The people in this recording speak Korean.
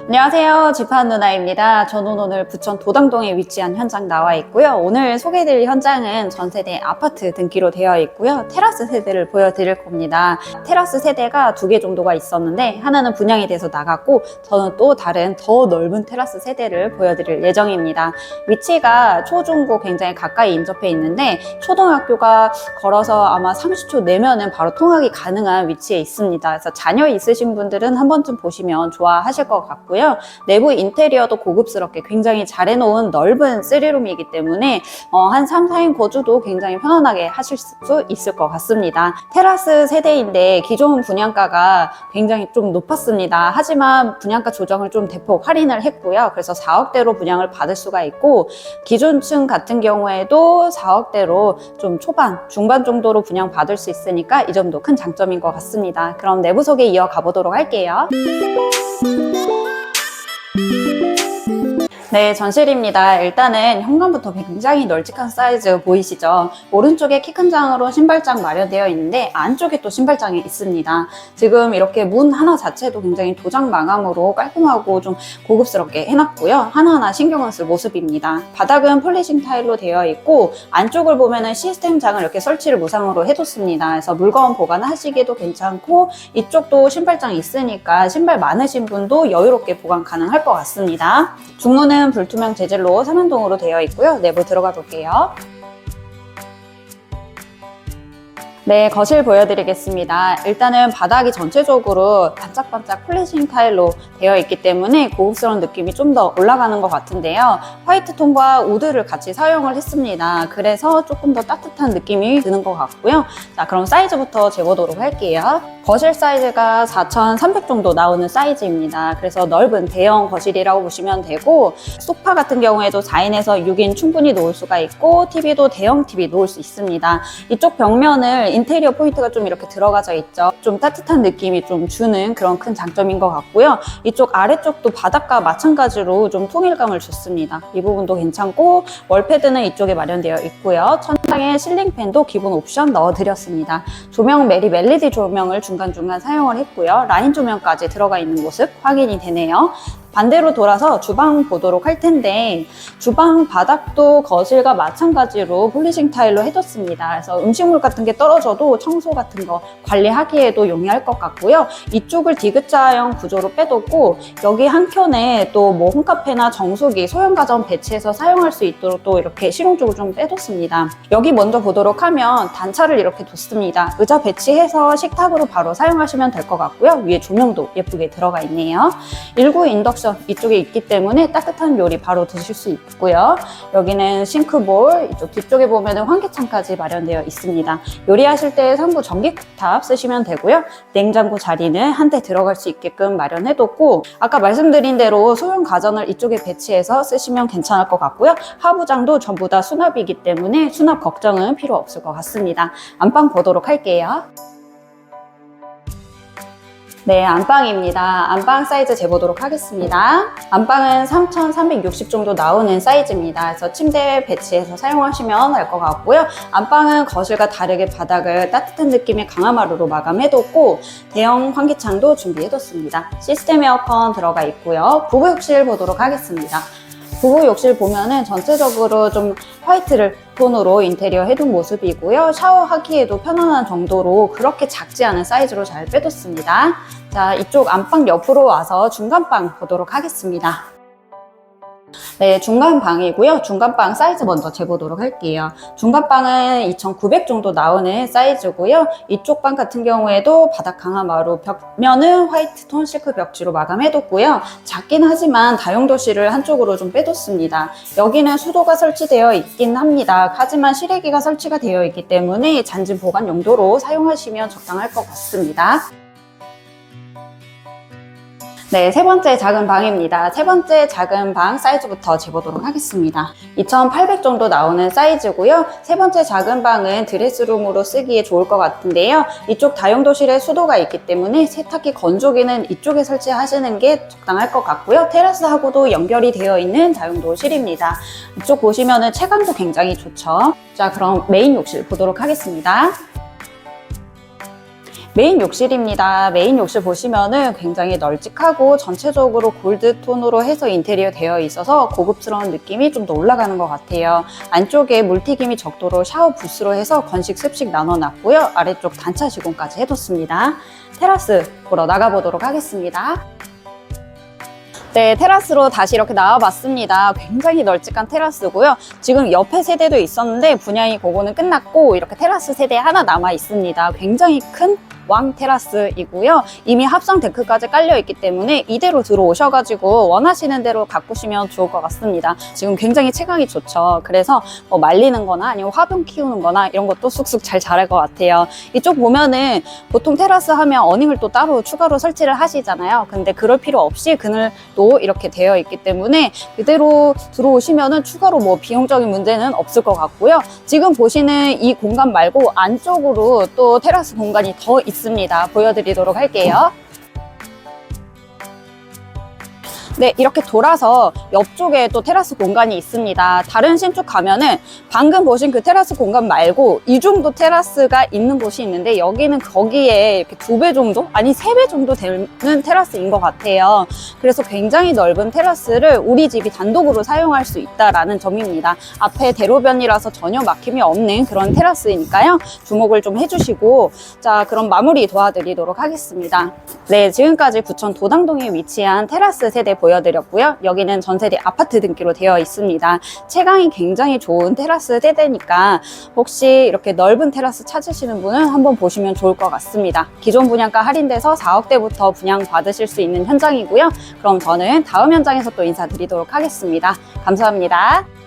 안녕하세요. 지판 누나입니다. 저는 오늘 부천 도당동에 위치한 현장 나와 있고요. 오늘 소개해드릴 현장은 전세대 아파트 등기로 되어 있고요. 테라스 세대를 보여드릴 겁니다. 테라스 세대가 두 개 정도가 있었는데 하나는 분양이 돼서 나갔고 저는 또 다른 더 넓은 테라스 세대를 보여드릴 예정입니다. 위치가 초중고 굉장히 가까이 인접해 있는데 초등학교가 걸어서 아마 30초 내면은 바로 통학이 가능한 위치에 있습니다. 그래서 자녀 있으신 분들은 한 번쯤 보시면 좋아하실 것 같고 요. 내부 인테리어도 고급스럽게 굉장히 잘 해놓은 넓은 쓰리룸이기 때문에 어, 한 3, 4인 거주도 굉장히 편안하게 하실 수 있을 것 같습니다. 테라스 세대인데 기존 분양가가 굉장히 좀 높았습니다. 하지만 분양가 조정을 좀 대폭 할인을 했고요. 그래서 4억대로 분양을 받을 수가 있고 기존층 같은 경우에도 4억대로 좀 초반, 중반 정도로 분양 받을 수 있으니까 이 점도 큰 장점인 것 같습니다. 그럼 내부 소개 이어가 보도록 할게요. Música 네, 전실입니다. 일단은 현관부터 굉장히 널찍한 사이즈 보이시죠? 오른쪽에 키 큰 장으로 신발장 마련되어 있는데 안쪽에 또 신발장이 있습니다. 지금 이렇게 문 하나 자체도 굉장히 도장 마감으로 깔끔하고 좀 고급스럽게 해놨고요. 하나하나 신경을 쓸 모습입니다. 바닥은 폴리싱 타일로 되어 있고 안쪽을 보면은 시스템 장을 이렇게 설치를 무상으로 해뒀습니다. 그래서 물건 보관하시기도 괜찮고 이쪽도 신발장이 있으니까 신발 많으신 분도 여유롭게 보관 가능할 것 같습니다. 중문은 불투명 재질로 삼연동으로 되어 있고요. 내부 들어가 볼게요. 네, 거실 보여드리겠습니다. 일단은 바닥이 전체적으로 반짝반짝 폴리싱 타일로 되어 있기 때문에 고급스러운 느낌이 좀 더 올라가는 것 같은데요. 화이트 톤과 우드를 같이 사용을 했습니다. 그래서 조금 더 따뜻한 느낌이 드는 것 같고요. 자, 그럼 사이즈부터 재보도록 할게요. 거실 사이즈가 4,300 정도 나오는 사이즈입니다. 그래서 넓은 대형 거실이라고 보시면 되고 소파 같은 경우에도 4인에서 6인 충분히 놓을 수가 있고 TV도 대형 TV 놓을 수 있습니다. 이쪽 벽면을 인테리어 포인트가 좀 이렇게 들어가져 있죠. 좀 따뜻한 느낌이 좀 주는 그런 큰 장점인 것 같고요. 이쪽 아래쪽도 바닥과 마찬가지로 좀 통일감을 줬습니다. 이 부분도 괜찮고 월패드는 이쪽에 마련되어 있고요. 천장에 실링팬도 기본 옵션 넣어드렸습니다. 조명 메리 멜리디 조명을 중 간중간 사용을 했고요. 라인 조명까지 들어가 있는 모습 확인이 되네요. 반대로 돌아서 주방 보도록 할 텐데 주방 바닥도 거실과 마찬가지로 폴리싱 타일로 해줬습니다. 그래서 음식물 같은 게 떨어져도 청소 같은 거 관리하기에도 용이할 것 같고요. 이쪽을 디귿자형 구조로 빼뒀고 여기 한 켠에 또 뭐 홈카페나 정수기, 소형 가전 배치해서 사용할 수 있도록 또 이렇게 실용적으로 좀 빼뒀습니다. 여기 먼저 보도록 하면 단차를 이렇게 뒀습니다. 의자 배치해서 식탁으로 바로 사용하시면 될 것 같고요. 위에 조명도 예쁘게 들어가 있네요. 19 인덕션 이쪽에 있기 때문에 따뜻한 요리 바로 드실 수 있고요. 여기는 싱크볼, 이쪽 뒤쪽에 보면 환기창까지 마련되어 있습니다. 요리하실 때 상부 전기탑 쓰시면 되고요. 냉장고 자리는 한 대 들어갈 수 있게끔 마련해뒀고 아까 말씀드린 대로 소형 가전을 이쪽에 배치해서 쓰시면 괜찮을 것 같고요. 하부장도 전부 다 수납이기 때문에 수납 걱정은 필요 없을 것 같습니다. 안방 보도록 할게요. 네, 안방입니다. 안방 사이즈 재보도록 하겠습니다. 안방은 3,360 정도 나오는 사이즈입니다. 그래서 침대 배치해서 사용하시면 될 것 같고요. 안방은 거실과 다르게 바닥을 따뜻한 느낌의 강화마루로 마감해뒀고 대형 환기창도 준비해뒀습니다. 시스템 에어컨 들어가 있고요. 부부 욕실 보도록 하겠습니다. 부부 욕실 보면은 전체적으로 좀 화이트를 톤으로 인테리어 해둔 모습이고요. 샤워하기에도 편안한 정도로 그렇게 작지 않은 사이즈로 잘 빼뒀습니다. 자, 이쪽 안방 옆으로 와서 중간방 보도록 하겠습니다. 네, 중간방이고요. 중간방 사이즈 먼저 재보도록 할게요. 중간방은 2,900 정도 나오는 사이즈고요. 이쪽 방 같은 경우에도 바닥 강화마루 벽면은 화이트 톤 실크 벽지로 마감해뒀고요. 작긴 하지만 다용도실을 한쪽으로 좀 빼뒀습니다. 여기는 수도가 설치되어 있긴 합니다. 하지만 실외기가 설치가 되어 있기 때문에 잔진 보관 용도로 사용하시면 적당할 것 같습니다. 네, 세 번째 작은 방입니다. 세 번째 작은 방 사이즈부터 재보도록 하겠습니다. 2,800 정도 나오는 사이즈고요. 세 번째 작은 방은 드레스룸으로 쓰기에 좋을 것 같은데요. 이쪽 다용도실에 수도가 있기 때문에 세탁기 건조기는 이쪽에 설치하시는 게 적당할 것 같고요. 테라스하고도 연결이 되어 있는 다용도실입니다. 이쪽 보시면은 체감도 굉장히 좋죠. 자, 그럼 메인 욕실 보도록 하겠습니다. 메인 욕실입니다. 메인 욕실 보시면은 굉장히 널찍하고 전체적으로 골드 톤으로 해서 인테리어 되어 있어서 고급스러운 느낌이 좀 더 올라가는 것 같아요. 안쪽에 물튀김이 적도로 샤워 부스로 해서 건식 습식 나눠놨고요. 아래쪽 단차 시공까지 해뒀습니다. 테라스 보러 나가보도록 하겠습니다. 네, 테라스로 다시 이렇게 나와봤습니다. 굉장히 널찍한 테라스고요. 지금 옆에 세대도 있었는데 분양이 그거는 끝났고 이렇게 테라스 세대 하나 남아 있습니다. 굉장히 큰 왕 테라스이고요. 이미 합성 데크까지 깔려 있기 때문에 이대로 들어오셔가지고 원하시는 대로 가꾸시면 좋을 것 같습니다. 지금 굉장히 체감이 좋죠. 그래서 뭐 말리는 거나 아니면 화분 키우는 거나 이런 것도 쑥쑥 잘 자랄 것 같아요. 이쪽 보면은 보통 테라스 하면 어닝을 또 따로 추가로 설치를 하시잖아요. 근데 그럴 필요 없이 그늘도 이렇게 되어 있기 때문에 그대로 들어오시면은 추가로 뭐 비용적인 문제는 없을 것 같고요. 지금 보시는 이 공간 말고 안쪽으로 또 테라스 공간이 더 있습니다. 보여드리도록 할게요. 네, 이렇게 돌아서 옆쪽에 또 테라스 공간이 있습니다. 다른 신축 가면은 방금 보신 그 테라스 공간 말고 이 정도 테라스가 있는 곳이 있는데 여기는 거기에 이렇게 두 배 정도? 아니 세 배 정도 되는 테라스인 것 같아요. 그래서 굉장히 넓은 테라스를 우리 집이 단독으로 사용할 수 있다라는 점입니다. 앞에 대로변이라서 전혀 막힘이 없는 그런 테라스이니까요. 주목을 좀 해주시고 자 그럼 마무리 도와드리도록 하겠습니다. 네, 지금까지 부천 도당동에 위치한 테라스 세대 보여드렸고요. 여기는 전세대 아파트 등기로 되어 있습니다. 채광이 굉장히 좋은 테라스 세대니까 혹시 이렇게 넓은 테라스 찾으시는 분은 한번 보시면 좋을 것 같습니다. 기존 분양가 할인돼서 4억대부터 분양 받으실 수 있는 현장이고요. 그럼 저는 다음 현장에서 또 인사드리도록 하겠습니다. 감사합니다.